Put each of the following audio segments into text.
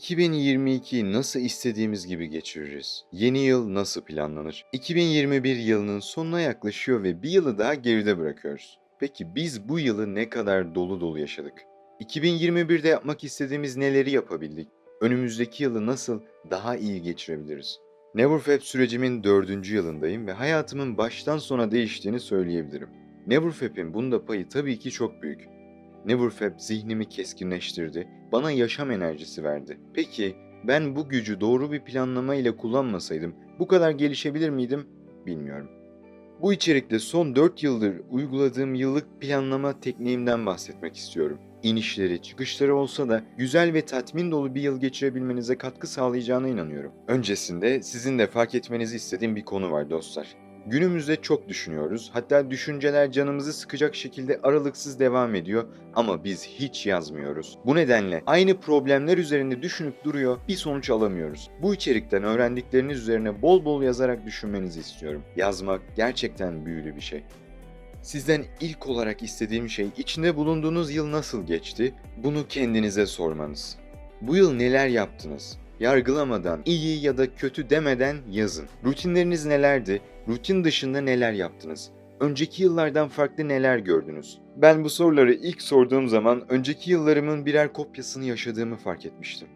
2022'yi nasıl istediğimiz gibi geçiririz? Yeni yıl nasıl planlanır? 2021 yılının sonuna yaklaşıyor ve bir yılı daha geride bırakıyoruz. Peki biz bu yılı ne kadar dolu dolu yaşadık? 2021'de yapmak istediğimiz neleri yapabildik? Önümüzdeki yılı nasıl daha iyi geçirebiliriz? Neverfab sürecimin dördüncü yılındayım ve hayatımın baştan sona değiştiğini söyleyebilirim. Neverfab'in bunda payı tabii ki çok büyük. Neverfab zihnimi keskinleştirdi, bana yaşam enerjisi verdi. Peki ben bu gücü doğru bir planlama ile kullanmasaydım bu kadar gelişebilir miydim? Bilmiyorum. Bu içerikte son 4 yıldır uyguladığım yıllık planlama tekniğimden bahsetmek istiyorum. İnişleri, çıkışları olsa da güzel ve tatmin dolu bir yıl geçirebilmenize katkı sağlayacağına inanıyorum. Öncesinde sizin de fark etmenizi istediğim bir konu var dostlar. Günümüzde çok düşünüyoruz. Hatta düşünceler canımızı sıkacak şekilde aralıksız devam ediyor ama biz hiç yazmıyoruz. Bu nedenle aynı problemler üzerinde düşünüp duruyor, bir sonuç alamıyoruz. Bu içerikten öğrendikleriniz üzerine bol bol yazarak düşünmenizi istiyorum. Yazmak gerçekten büyülü bir şey. Sizden ilk olarak istediğim şey içinde bulunduğunuz yıl nasıl geçti? Bunu kendinize sormanız. Bu yıl neler yaptınız? Yargılamadan, iyi ya da kötü demeden yazın. Rutinleriniz nelerdi? Rutin dışında neler yaptınız? Önceki yıllardan farklı neler gördünüz? Ben bu soruları ilk sorduğum zaman önceki yıllarımın birer kopyasını yaşadığımı fark etmiştim.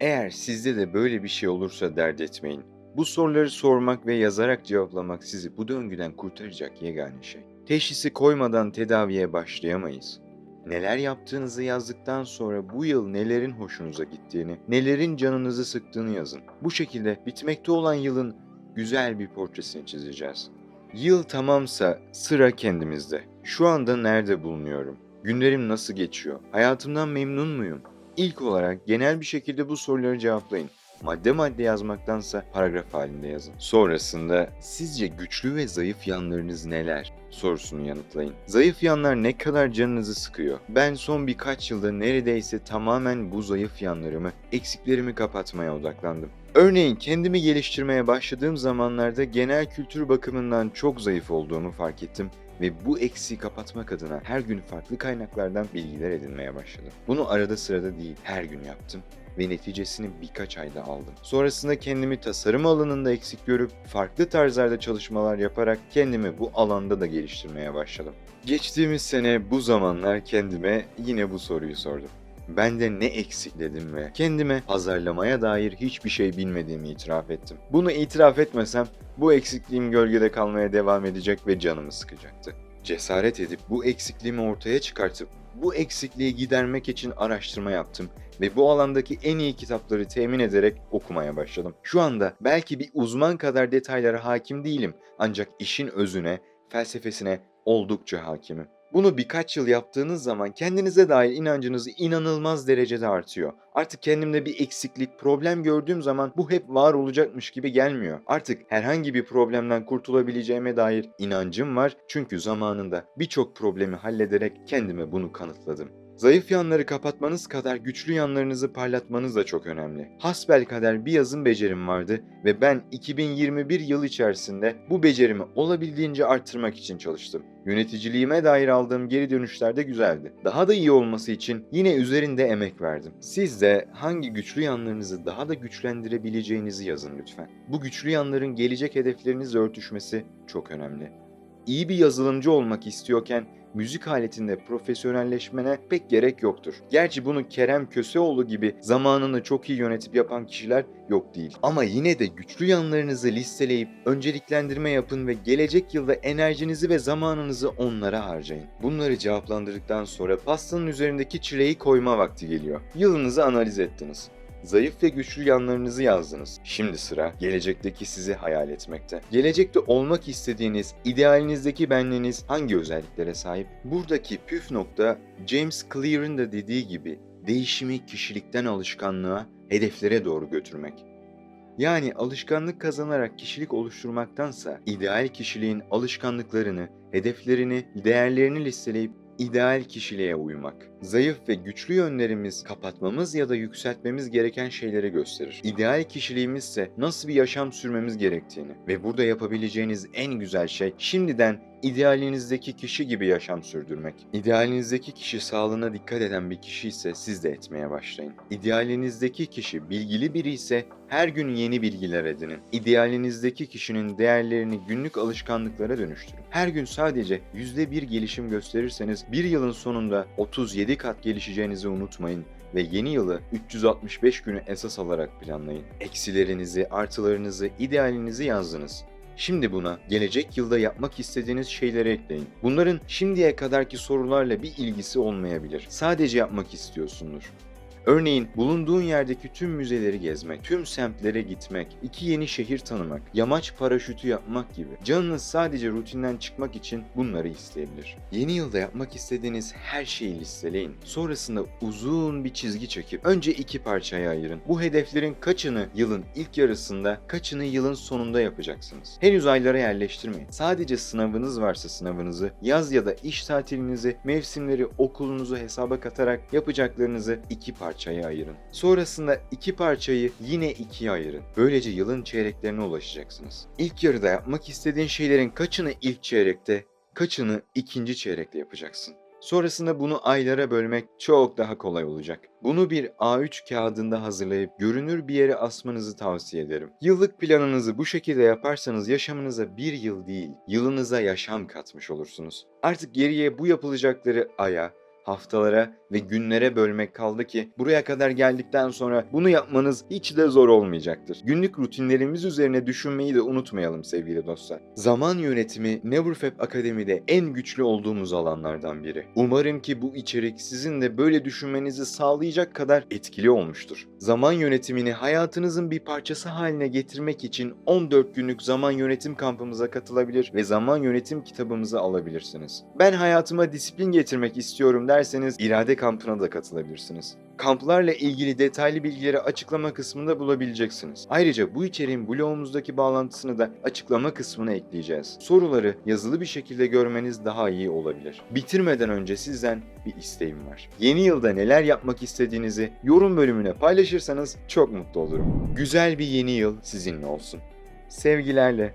Eğer sizde de böyle bir şey olursa dert etmeyin. Bu soruları sormak ve yazarak cevaplamak sizi bu döngüden kurtaracak yegane şey. Teşhisi koymadan tedaviye başlayamayız. Neler yaptığınızı yazdıktan sonra bu yıl nelerin hoşunuza gittiğini, nelerin canınızı sıktığını yazın. Bu şekilde bitmekte olan yılın güzel bir portresini çizeceğiz. Yıl tamamsa sıra kendimizde. Şu anda nerede bulunuyorum? Günlerim nasıl geçiyor? Hayatımdan memnun muyum? İlk olarak genel bir şekilde bu soruları cevaplayın. Madde madde yazmaktansa paragraf halinde yazın. Sonrasında sizce güçlü ve zayıf yanlarınız neler? Sorusunu yanıtlayın. Zayıf yanlar ne kadar canınızı sıkıyor? Ben son birkaç yılda neredeyse tamamen bu zayıf yanlarımı, eksiklerimi kapatmaya odaklandım. Örneğin kendimi geliştirmeye başladığım zamanlarda genel kültür bakımından çok zayıf olduğumu fark ettim ve bu eksiği kapatmak adına her gün farklı kaynaklardan bilgiler edinmeye başladım. Bunu arada sırada değil, her gün yaptım ve neticesini birkaç ayda aldım. Sonrasında kendimi tasarım alanında eksik görüp farklı tarzlarda çalışmalar yaparak kendimi bu alanda da geliştirmeye başladım. Geçtiğimiz sene bu zamanlar kendime yine bu soruyu sordum. Bende ne eksik dedim ve kendime pazarlamaya dair hiçbir şey bilmediğimi itiraf ettim. Bunu itiraf etmesem bu eksikliğim gölgede kalmaya devam edecek ve canımı sıkacaktı. Cesaret edip bu eksikliğimi ortaya çıkartıp bu eksikliği gidermek için araştırma yaptım ve bu alandaki en iyi kitapları temin ederek okumaya başladım. Şu anda belki bir uzman kadar detaylara hakim değilim ancak işin özüne, felsefesine oldukça hakimim. Bunu birkaç yıl yaptığınız zaman kendinize dair inancınız inanılmaz derecede artıyor. Artık kendimde bir eksiklik, problem gördüğüm zaman bu hep var olacakmış gibi gelmiyor. Artık herhangi bir problemden kurtulabileceğime dair inancım var. Çünkü zamanında birçok problemi hallederek kendime bunu kanıtladım. Zayıf yanları kapatmanız kadar güçlü yanlarınızı parlatmanız da çok önemli. Hasbelkader bir yazım becerim vardı ve ben 2021 yıl içerisinde bu becerimi olabildiğince arttırmak için çalıştım. Yöneticiliğime dair aldığım geri dönüşler de güzeldi. Daha da iyi olması için yine üzerinde emek verdim. Siz de hangi güçlü yanlarınızı daha da güçlendirebileceğinizi yazın lütfen. Bu güçlü yanların gelecek hedeflerinizle örtüşmesi çok önemli. İyi bir yazılımcı olmak istiyorken müzik aletinde profesyonelleşmene pek gerek yoktur. Gerçi bunu Kerem Köseoğlu gibi zamanını çok iyi yönetip yapan kişiler yok değil. Ama yine de güçlü yanlarınızı listeleyip önceliklendirme yapın ve gelecek yılda enerjinizi ve zamanınızı onlara harcayın. Bunları cevaplandırdıktan sonra pastanın üzerindeki çileği koyma vakti geliyor. Yılınızı analiz ettiniz. Zayıf ve güçlü yanlarınızı yazdınız. Şimdi sıra gelecekteki sizi hayal etmekte. Gelecekte olmak istediğiniz, idealinizdeki benliğiniz hangi özelliklere sahip? Buradaki püf nokta James Clear'ın da dediği gibi değişimi kişilikten alışkanlığa, hedeflere doğru götürmek. Yani alışkanlık kazanarak kişilik oluşturmaktansa ideal kişiliğin alışkanlıklarını, hedeflerini, değerlerini listeleyip ideal kişiliğe uymak. Zayıf ve güçlü yönlerimiz kapatmamız ya da yükseltmemiz gereken şeyleri gösterir. İdeal kişiliğimizse nasıl bir yaşam sürmemiz gerektiğini ve burada yapabileceğiniz en güzel şey şimdiden idealinizdeki kişi gibi yaşam sürdürmek. İdealinizdeki kişi sağlığına dikkat eden bir kişi ise siz de etmeye başlayın. İdealinizdeki kişi bilgili biri ise her gün yeni bilgiler edinin. İdealinizdeki kişinin değerlerini günlük alışkanlıklara dönüştürün. Her gün sadece %1 gelişim gösterirseniz bir yılın sonunda 37 kat gelişeceğinizi unutmayın ve yeni yılı 365 günü esas alarak planlayın. Eksilerinizi, artılarınızı, idealinizi yazdınız. Şimdi buna gelecek yılda yapmak istediğiniz şeyleri ekleyin. Bunların şimdiye kadarki sorularla bir ilgisi olmayabilir. Sadece yapmak istiyorsundur. Örneğin bulunduğun yerdeki tüm müzeleri gezmek, tüm semtlere gitmek, iki yeni şehir tanımak, yamaç paraşütü yapmak gibi. Canınız sadece rutinden çıkmak için bunları isteyebilir. Yeni yılda yapmak istediğiniz her şeyi listeleyin. Sonrasında uzun bir çizgi çekip önce iki parçaya ayırın. Bu hedeflerin kaçını yılın ilk yarısında, kaçını yılın sonunda yapacaksınız. Henüz aylara yerleştirmeyin. Sadece sınavınız varsa sınavınızı, yaz ya da iş tatilinizi, mevsimleri, okulunuzu hesaba katarak yapacaklarınızı iki parçaya ayırın. Sonrasında iki parçayı yine ikiye ayırın. Böylece yılın çeyreklerine ulaşacaksınız. İlk yarıda yapmak istediğin şeylerin kaçını ilk çeyrekte, kaçını ikinci çeyrekte yapacaksın. Sonrasında bunu aylara bölmek çok daha kolay olacak. Bunu bir A3 kağıdında hazırlayıp görünür bir yere asmanızı tavsiye ederim. Yıllık planınızı bu şekilde yaparsanız yaşamınıza bir yıl değil, yılınıza yaşam katmış olursunuz. Artık geriye bu yapılacakları aya, haftalara ve günlere bölmek kaldı ki buraya kadar geldikten sonra bunu yapmanız hiç de zor olmayacaktır. Günlük rutinlerimiz üzerine düşünmeyi de unutmayalım sevgili dostlar. Zaman yönetimi Neverfab Akademi'de en güçlü olduğumuz alanlardan biri. Umarım ki bu içerik sizin de böyle düşünmenizi sağlayacak kadar etkili olmuştur. Zaman yönetimini hayatınızın bir parçası haline getirmek için 14 günlük zaman yönetim kampımıza katılabilir ve zaman yönetim kitabımızı alabilirsiniz. Ben hayatıma disiplin getirmek istiyorum derseniz irade kampına da katılabilirsiniz. Kamplarla ilgili detaylı bilgileri açıklama kısmında bulabileceksiniz. Ayrıca bu içeriğin blogumuzdaki bağlantısını da açıklama kısmına ekleyeceğiz. Soruları yazılı bir şekilde görmeniz daha iyi olabilir. Bitirmeden önce sizden bir isteğim var. Yeni yılda neler yapmak istediğinizi yorum bölümüne paylaşırsanız çok mutlu olurum. Güzel bir yeni yıl sizinle olsun. Sevgilerle